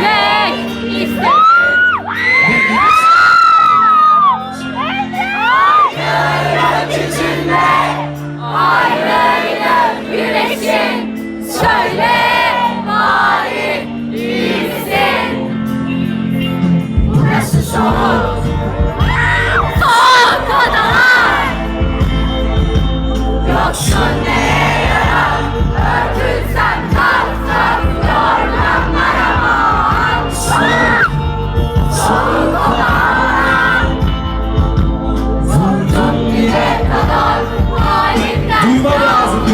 Yeah.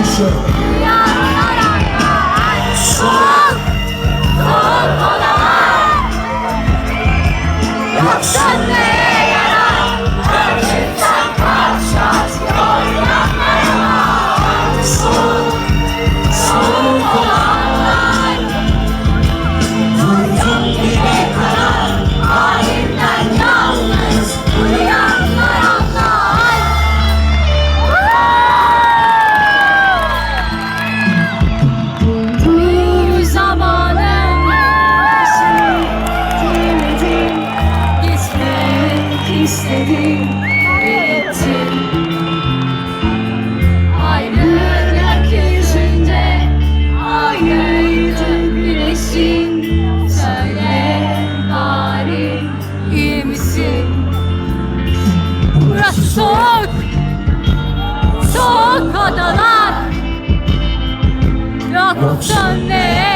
Lazım düşü. Soğuk Soğuk odalar Yoksun soğuk. Soğuk odalar Yoksun neye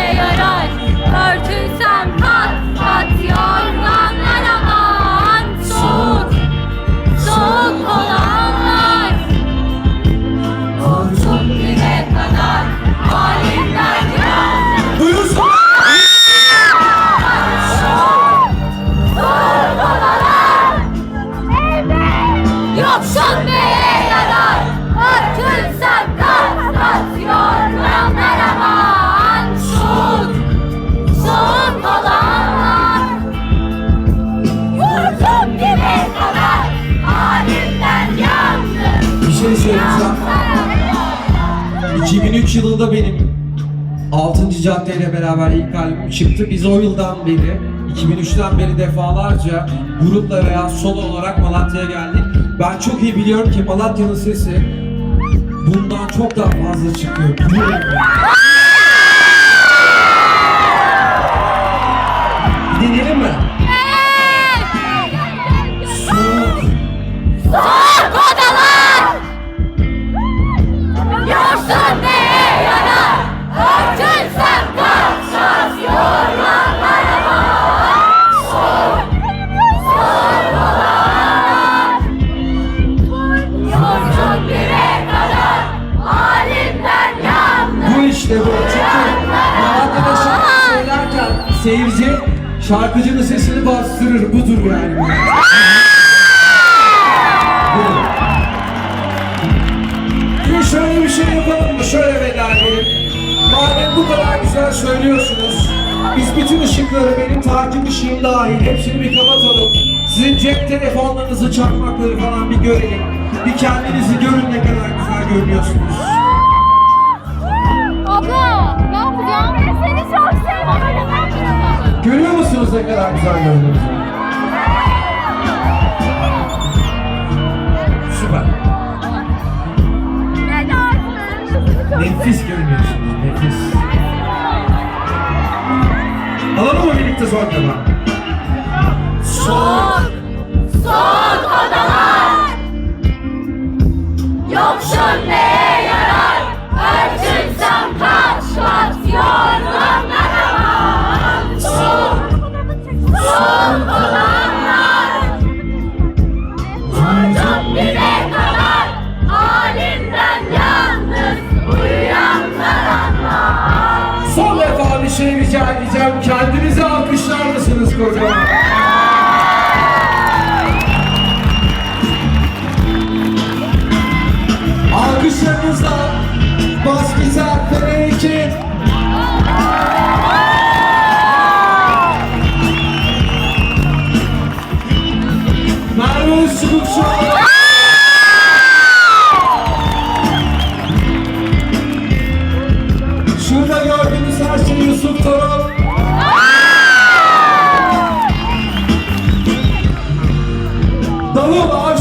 2003 yılında benim 6. caddeyle beraber ilk albüm çıktı. Biz o yıldan beri, 2003'ten beri defalarca grupla veya solo olarak Malatya'ya geldik. Ben çok iyi biliyorum ki Malatya'nın sesi bundan çok daha fazla çıkıyor. İşte bu. Çünkü Malatya'da şarkı söylerken seyirci şarkıcının sesini bastırır. Budur yani. bu. Bu. Şimdi şöyle bir şey yapalım mı? Şöyle veda edelim. Madem bu kadar güzel söylüyorsunuz, biz bütün ışıkları, benim takip ışığım dahil hepsini bir kapatalım. Sizin cep telefonlarınızı, çakmakları falan bir görelim. Bir kendinizi görün ne kadar güzel görünüyorsunuz. Abla ne yapacağım? Seni çok seviyorum Görüyor musunuz ne kadar güzel görünüyorsunuz? Süper. Nefis görünüyorsunuz, nefis. Alalım mı birlikte son defa? Soğuk, rica edeceğim. Kendinizi alkışlar mısınız kocaman? Alkışlarınızla bas gitar için 朋友们，二